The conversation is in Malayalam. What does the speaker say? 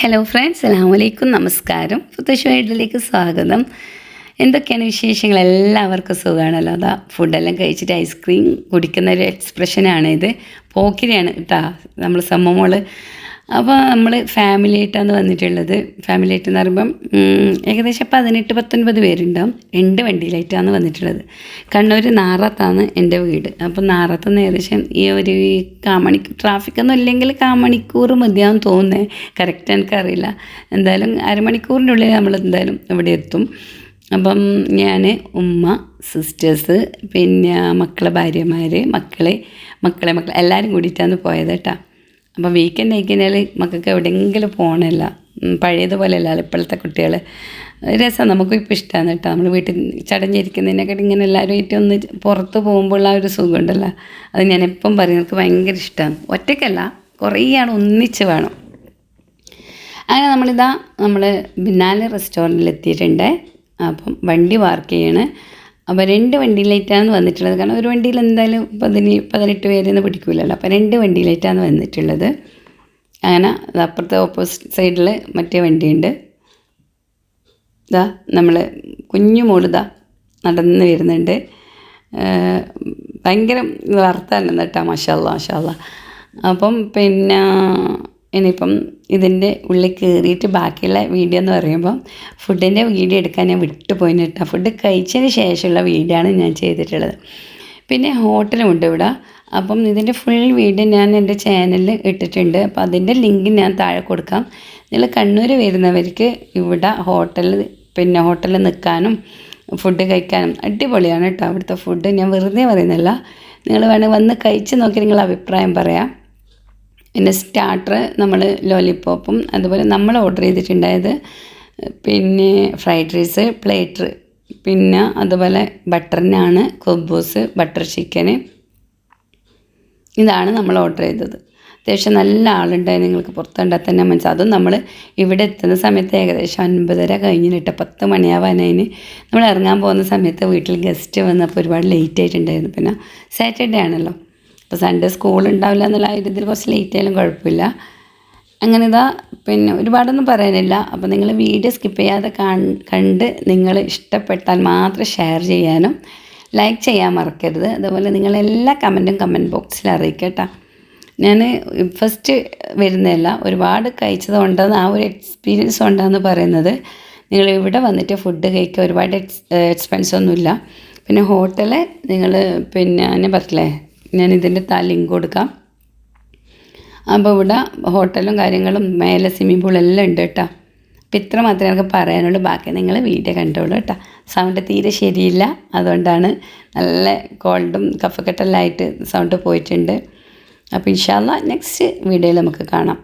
ഹലോ ഫ്രണ്ട്സ് അലാമലൈക്കും നമസ്കാരം. പുത്തശ്ശേഡിലേക്ക് സ്വാഗതം. എന്തൊക്കെയാണ് വിശേഷങ്ങൾ? എല്ലാവർക്കും സുഖമാണല്ലോ അതാ ഫുഡെല്ലാം കഴിച്ചിട്ട് ഐസ്ക്രീം കുടിക്കുന്ന ഒരു എക്സ്പ്രഷനാണ് ഇത് പോക്കിരിയാണ് കേട്ടോ. നമ്മൾ സമ്മമോൾ അപ്പോൾ നമ്മൾ ഫാമിലി ആയിട്ടാണ് വന്നിട്ടുള്ളത്. ഫാമിലി ആയിട്ട് എന്ന് പറയുമ്പം ഏകദേശം പതിനെട്ട് പത്തൊൻപത് പേരുണ്ടാവും. രണ്ട് വണ്ടിയിലായിട്ടാണ് വന്നിട്ടുള്ളത്. കണ്ണൂർ നാറത്താണ് എന്റെ വീട്. അപ്പം നാറത്ത് നിന്ന് ഏകദേശം ഈ ഒരു കാമണി ട്രാഫിക്കൊന്നും ഇല്ലെങ്കിൽ കാമണിക്കൂർ മതിയാവും തോന്നുന്നത് കറക്റ്റ് എനിക്കറിയില്ല എന്തായാലും അരമണിക്കൂറിന്റെ ഉള്ളിൽ നമ്മൾ എന്തായാലും ഇവിടെ എത്തും. അപ്പം ഞാൻ ഉമ്മ സിസ്റ്റേഴ്സ് പിന്നെ മക്കളെ ഭാര്യമാർ മക്കളെ മക്കളെ മക്കളെ എല്ലാവരും കൂടിയിട്ടാണ് പോയത് കേട്ടോ. അപ്പം വീക്കെൻഡ് ആയിക്കഴിഞ്ഞാൽ മക്കൾക്ക് എവിടെയെങ്കിലും പോകണമല്ല പഴയതുപോലെ അല്ല ഇപ്പോഴത്തെ കുട്ടികൾ രസം നമുക്കും ഇപ്പോൾ ഇഷ്ടമാണ് കേട്ടോ. നമ്മൾ വീട്ടിൽ ചടഞ്ഞിരിക്കുന്നതിനെക്കാട്ടി ഇങ്ങനെ എല്ലാവരും ആയിട്ട് ഒന്ന് പുറത്ത് പോകുമ്പോഴുള്ള ആ ഒരു സുഖമുണ്ടല്ലോ. അത് ഞാൻ പറയും എനിക്ക് ഭയങ്കര ഇഷ്ടമാണ് ഒറ്റയ്ക്കല്ല കുറേ ആൾ ഒന്നിച്ച് വേണം. അങ്ങനെ നമ്മളിതാ നമ്മൾ ബിന്നാലെ റെസ്റ്റോറന്റിൽ എത്തിയിട്ടുണ്ട് അപ്പം വണ്ടി പാർക്ക് ചെയ്യണ്. അപ്പോൾ രണ്ട് വണ്ടിയിലായിട്ടാണ് വന്നിട്ടുള്ളത്. കാരണം ഒരു വണ്ടിയിൽ എന്തായാലും പതിന പതിനെട്ട് പേരൊന്നും പിടിക്കില്ലല്ലോ അപ്പോൾ രണ്ട് വണ്ടിയിലായിട്ടാണ് വന്നിട്ടുള്ളത്. അങ്ങനെ അപ്പുറത്തെ ഓപ്പോസിറ്റ് സൈഡിൽ മറ്റേ വണ്ടിയുണ്ട്. ഇതാ നമ്മൾ കുഞ്ഞു മോളിതാ നടന്ന് വരുന്നുണ്ട്. ഭയങ്കര വർത്താനം കേട്ടോ. മഷാല്ല മഷാല്ല അപ്പം പിന്നെ ഇനിയിപ്പം ഇതിന്റെ ഉള്ളിൽ കയറിയിട്ട് ബാക്കിയുള്ള വീഡിയോ എന്ന് പറയുമ്പോൾ ഫുഡിന്റെ വീഡിയോ എടുക്കാൻ ഞാൻ വിട്ടുപോയിന് കേട്ടോ. ഫുഡ് കഴിച്ചതിന് ശേഷമുള്ള വീഡിയോ ആണ് ഞാൻ ചെയ്തിട്ടുള്ളത്. പിന്നെ ഹോട്ടലുമുണ്ട് ഇവിടെ. അപ്പം ഇതിന്റെ ഫുൾ വീഡിയോ ഞാൻ എന്റെ ചാനലിൽ ഇട്ടിട്ടുണ്ട്. അപ്പം അതിന്റെ ലിങ്ക് ഞാൻ താഴെ കൊടുക്കാം. നിങ്ങൾ കണ്ണൂർ വരുന്നവർക്ക് ഇവിടെ ഹോട്ടലിൽ പിന്നെ ഹോട്ടലിൽ നിൽക്കാനും ഫുഡ് കഴിക്കാനും അടിപൊളിയാണ് കേട്ടോ അവിടുത്തെ ഫുഡ്. ഞാൻ വെറുതെ പറയുന്നില്ല. നിങ്ങൾ വേണമെങ്കിൽ വന്ന് കഴിച്ച് നോക്കി നിങ്ങൾ അഭിപ്രായം പറയാം. പിന്നെ സ്റ്റാർട്ടർ നമ്മൾ ലോലിപ്പോപ്പും അതുപോലെ നമ്മൾ ഓർഡർ ചെയ്തിട്ടുണ്ടായത് പിന്നെ ഫ്രൈഡ് റൈസ് പ്ലേറ്റർ പിന്നെ അതുപോലെ ബട്ടറിനാണ് നാണ് കുബൂസ് ബട്ടർ ചിക്കൻ ഇതാണ് നമ്മൾ ഓർഡർ ചെയ്തത്. അത്യാവശ്യം നല്ല ആളുണ്ടായി നിങ്ങൾക്ക് പുറത്തുണ്ടാൽ തന്നെ മനസ്സിലാവും. അതും നമ്മൾ ഇവിടെ എത്തുന്ന സമയത്ത് ഏകദേശം ഒൻപതര കഴിഞ്ഞിട്ട് പത്ത് മണിയാവാനതിന് നമ്മൾ ഇറങ്ങാൻ പോകുന്ന സമയത്ത് വീട്ടിൽ ഗസ്റ്റ് വന്നപ്പോൾ ഒരുപാട് ലേറ്റ് ആയിട്ടുണ്ടായിരുന്നു. പിന്നെ സാറ്റർഡേ ആണല്ലോ. അപ്പോൾ സൺഡേ സ്കൂൾ ഉണ്ടാവില്ല എന്നുള്ള ഇതിൽ കുറച്ച് ലേറ്റ് ആയാലും കുഴപ്പമില്ല. അങ്ങനെ ഇതാ പിന്നെ ഒരുപാടൊന്നും പറയാനില്ല. അപ്പോൾ നിങ്ങൾ വീഡിയോ സ്കിപ്പ് ചെയ്യാതെ കണ്ട് നിങ്ങൾ ഇഷ്ടപ്പെട്ടാൽ മാത്രം ഷെയർ ചെയ്യാനും ലൈക്ക് ചെയ്യാൻ മറക്കരുത്. അതുപോലെ നിങ്ങളെല്ലാ കമന്റും കമന്റ് ബോക്സിൽ അറിയിക്കട്ടോ ഞാൻ ഫസ്റ്റ് വരുന്നതല്ല ഒരുപാട് കഴിച്ചത് ഉണ്ടെന്ന് ആ ഒരു എക്സ്പീരിയൻസ് ഉണ്ടെന്ന് പറയുന്നത് നിങ്ങൾ ഇവിടെ വന്നിട്ട് ഫുഡ് കഴിക്കുക ഒരുപാട് എക്സ് എക്സ്പെൻസ് ഒന്നുമില്ല. പിന്നെ ഹോട്ടൽ നിങ്ങൾ പിന്നെ ഞാൻ പറഞ്ഞില്ലേ ഞാൻ ഇതിന്റെ താ ലിങ്ക് കൊടുക്കാം. അപ്പോൾ ഇവിടെ ഹോട്ടലും കാര്യങ്ങളും മേലെ സ്വിമ്മിംഗ് പൂൾ എല്ലാം ഉണ്ട് കേട്ടോ. അപ്പം ഇത്ര മാത്രമേ എനിക്ക് പറയാനുള്ളൂ. ബാക്കി നിങ്ങൾ വീഡിയോ കണ്ടോളൂ കേട്ടോ. സൗണ്ട് തീരെ ശരിയില്ല. അതുകൊണ്ടാണ് നല്ല കോൾഡും കഫക്കെട്ടെല്ലാം ആയിട്ട് സൗണ്ട് പോയിട്ടുണ്ട്. അപ്പോൾ ഇൻഷാല്ല നെക്സ്റ്റ് വീഡിയോയിൽ നമുക്ക് കാണാം.